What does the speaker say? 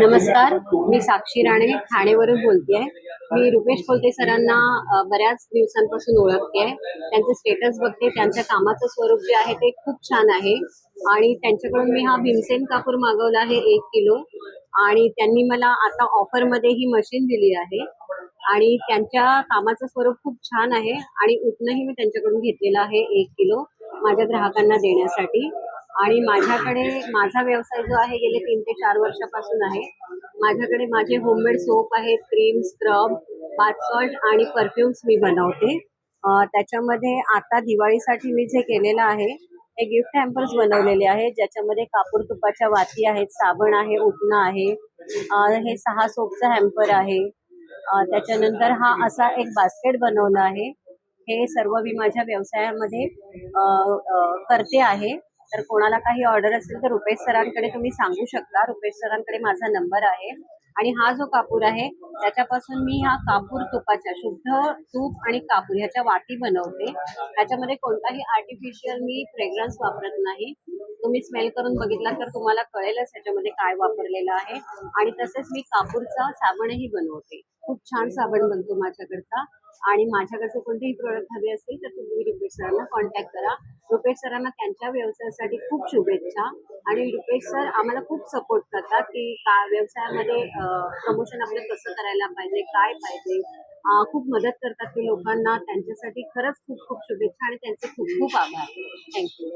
नमस्कार मी साक्षी राणे ठाणेवरून बोलतेय. मी रुपेश कोलते सरांना बऱ्याच दिवसांपासून ओळखते आहे त्यांचे स्टेटस बघते त्यांच्या कामाचं स्वरूप जे आहे ते खूप छान आहे. आणि त्यांच्याकडून मी हा भीमसेन कापूर मागवला आहे एक किलो. आणि त्यांनी मला आता ऑफरमध्ये ही मशीन दिली आहे. आणि त्यांच्या कामाचं स्वरूप खूप छान आहे. आणि उठणंही मी त्यांच्याकडून घेतलेलं आहे एक किलो माझ्या ग्राहकांना देण्यासाठी. आणि माझ्याकडे माझा व्यवसाय जो आहे गेले तीन ते चार वर्षापासून आहे. माझ्याकडे माझे होममेड सोप आहेत क्रीम स्क्रब बाथ सॉल्ट आणि परफ्युम्स मी बनवते. त्याच्यामध्ये आता दिवाळीसाठी मी जे केलेलं आहे हे गिफ्ट हॅम्पर्स बनवलेले आहेत ज्याच्यामध्ये कापूर तुपाच्या वाती आहेत साबण आहे उठणं आहे. हे सहा सोपचं हॅम्पर आहे. त्याच्यानंतर हा असा एक बास्केट बनवलं आहे. हे सर्व मी माझ्या व्यवसायामध्ये करते आहे. तर कोणाला काही ऑर्डर असेल तर रुपेश सरांकडे तुम्ही सांगू शकता. रुपेश सरांकडे माझा नंबर आहे. आणि हा जो कापूर आहे त्याच्यापासून मी हा कापूर तुपाच्या शुद्ध तूप आणि कापूर ह्याच्या वाती बनवते. ह्याच्यामध्ये कोणताही आर्टिफिशियल मी फ्रेग्रन्स वापरत नाही. तुम्ही स्मेल करून बघितला तर तुम्हाला कळेलच ह्याच्यामध्ये काय वापरलेलं आहे. आणि तसेच मी कापूरचा साबणही बनवते. खूप छान साबण बनतो माझ्याकडचा. आणि माझ्याकडचे कोणतेही प्रोडक्ट हवे असतील तर तुम्ही रुपेश सरांना कॉन्टॅक्ट करा. रुपेश सरांना त्यांच्या व्यवसायासाठी खूप शुभेच्छा. आणि रुपेश सर आम्हाला खूप सपोर्ट करतात की का व्यवसायामध्ये प्रमोशन आपलं कसं करायला पाहिजे काय पाहिजे. खूप मदत करतात ते लोकांना. त्यांच्यासाठी खरंच खूप खूप शुभेच्छा आणि त्यांचे खूप खूप आभार. थँक्यू